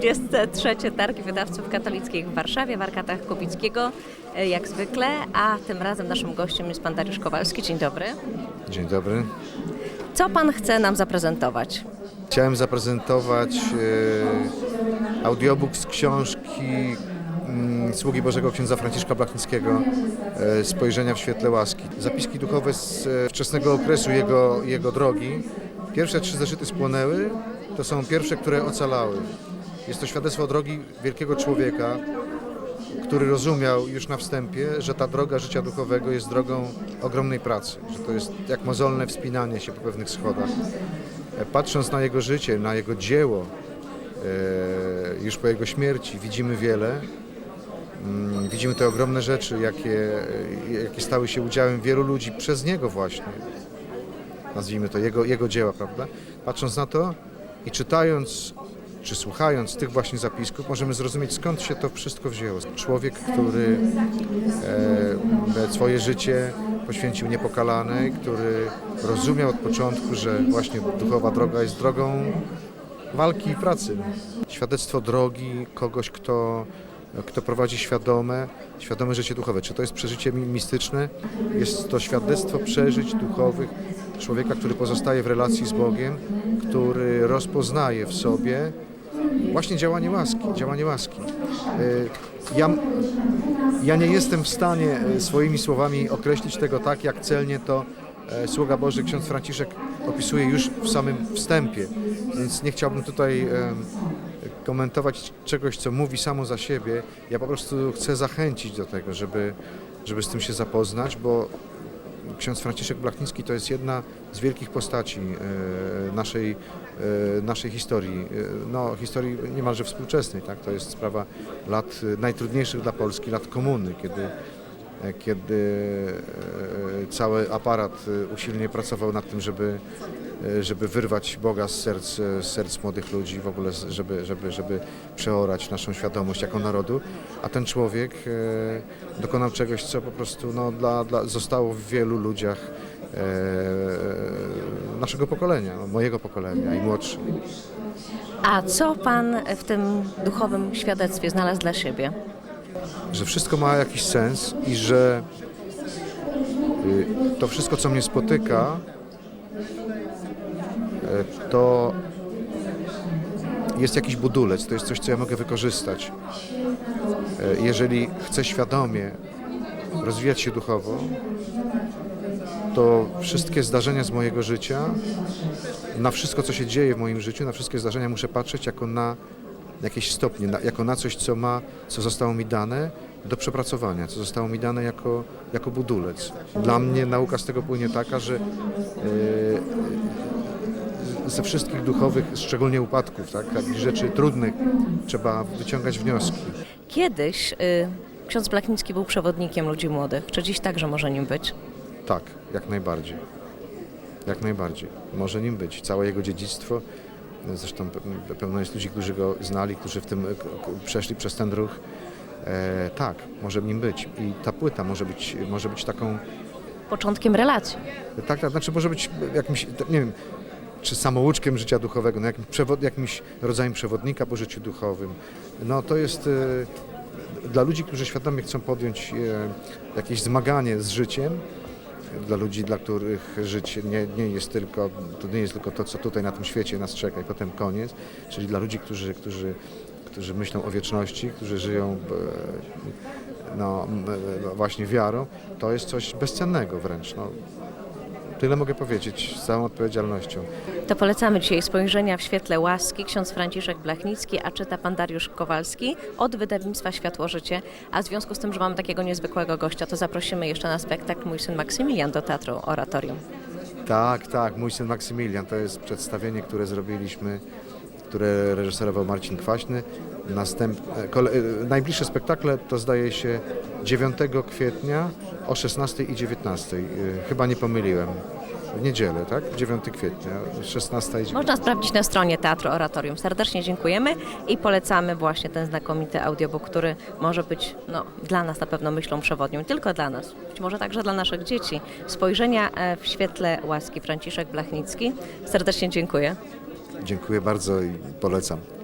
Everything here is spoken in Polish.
23 Targi Wydawców Katolickich w Warszawie w Arkadach Kubickiego, e, jak zwykle, a tym razem naszym gościem jest pan Dariusz Kowalski. Dzień dobry. Dzień dobry. Co pan chce nam zaprezentować? Chciałem zaprezentować e, audiobook z książki mm, Sługi Bożego księdza Franciszka Blachnickiego e, Spojrzenia w świetle łaski. Zapiski duchowe z e, wczesnego okresu jego, jego drogi. Pierwsze trzy zeszyty spłonęły, to są pierwsze, które ocalały. Jest to świadectwo drogi wielkiego człowieka, który rozumiał już na wstępie, że ta droga życia duchowego jest drogą ogromnej pracy, że to jest jak mozolne wspinanie się po pewnych schodach. E, Patrząc na jego życie, na jego dzieło, e, już po jego śmierci, widzimy wiele. Mm, Widzimy te ogromne rzeczy, jakie, jakie stały się udziałem wielu ludzi przez niego właśnie. Nazwijmy to jego, jego dzieła, prawda? Patrząc na to i czytając czy słuchając tych właśnie zapisków, możemy zrozumieć skąd się to wszystko wzięło. Człowiek, który e, swoje życie poświęcił niepokalanej, który rozumiał od początku, że właśnie duchowa droga jest drogą walki i pracy. Świadectwo drogi kogoś, kto, kto prowadzi świadome, świadome życie duchowe. Czy to jest przeżycie mi- mistyczne? Jest to świadectwo przeżyć duchowych człowieka, który pozostaje w relacji z Bogiem, który rozpoznaje w sobie właśnie działanie łaski, działanie łaski. Y, Ja, ja nie jestem w stanie e, swoimi słowami określić tego tak, jak celnie to e, sługa Boży ksiądz Franciszek opisuje już w samym wstępie, więc nie chciałbym tutaj komentować czegoś, co mówi samo za siebie. Ja po prostu chcę zachęcić do tego, żeby, żeby z tym się zapoznać, bo ksiądz Franciszek Blachnicki to jest jedna z wielkich postaci e, naszej, e, naszej historii, e, no, historii niemalże współczesnej. Tak? To jest sprawa lat najtrudniejszych dla Polski, lat komuny, kiedy, kiedy cały aparat usilnie pracował nad tym, żeby, żeby wyrwać Boga z serc, z serc młodych ludzi, w ogóle żeby, żeby, żeby przeorać naszą świadomość jako narodu, a ten człowiek e, dokonał czegoś, co po prostu no, dla, dla, zostało w wielu ludziach naszego pokolenia, mojego pokolenia i młodszych. A co pan w tym duchowym świadectwie znalazł dla siebie? że wszystko ma jakiś sens i że y, to wszystko, co mnie spotyka, to jest jakiś budulec, to jest coś, co ja mogę wykorzystać. E, Jeżeli chcę świadomie rozwijać się duchowo, to wszystkie zdarzenia z mojego życia, na wszystko, co się dzieje w moim życiu, na wszystkie zdarzenia muszę patrzeć jako na jakieś stopnie, na, jako na coś, co ma, co zostało mi dane do przepracowania, co zostało mi dane jako, jako budulec. Dla mnie nauka z tego płynie taka, że e, ze wszystkich duchowych, szczególnie upadków, tak, takich rzeczy trudnych, trzeba wyciągać wnioski. Kiedyś y, ksiądz Blachnicki był przewodnikiem ludzi młodych. Czy dziś także może nim być? Tak, jak najbardziej. Jak najbardziej. Może nim być. Całe jego dziedzictwo. Zresztą pe- pełno jest ludzi, którzy go znali, którzy w tym przeszli przez ten ruch. E, tak, może nim być. I ta płyta może być, może być taką. Początkiem relacji. Tak, tak, znaczy może być jakimś, nie wiem, czy samouczkiem życia duchowego, no jakimś, przewod, jakimś rodzajem przewodnika po życiu duchowym. No to jest e, dla ludzi, którzy świadomie chcą podjąć e, jakieś zmaganie z życiem, dla ludzi, dla których życie nie, nie jest tylko, to nie jest tylko to, co tutaj na tym świecie nas czeka i potem koniec, czyli dla ludzi, którzy, którzy, którzy myślą o wieczności, którzy żyją e, no, no, właśnie wiarą, to jest coś bezcennego wręcz. No, tyle mogę powiedzieć z całą odpowiedzialnością. To polecamy dzisiaj spojrzenia w świetle łaski. Ksiądz Franciszek Blachnicki, a czyta pan Dariusz Kowalski od wydawnictwa Światło Życie. A w związku z tym, że mamy takiego niezwykłego gościa, to zaprosimy jeszcze na spektakl Mój syn Maksymilian do Teatru Oratorium. Tak, tak, mój syn Maksymilian to jest przedstawienie, które zrobiliśmy, które reżyserował Marcin Kwaśny. Następ, e, kole, e, najbliższe spektakle to zdaje się 9 kwietnia o 16 i 19. E, Chyba nie pomyliłem. W niedzielę, tak? 9 kwietnia, 16 i 19. Można sprawdzić na stronie Teatru Oratorium. Serdecznie dziękujemy i polecamy właśnie ten znakomity audiobook, który może być no, dla nas na pewno myślą przewodnią, tylko dla nas, być może także dla naszych dzieci. Spojrzenia w świetle łaski Franciszek Blachnicki. Serdecznie dziękuję. Dziękuję bardzo i polecam.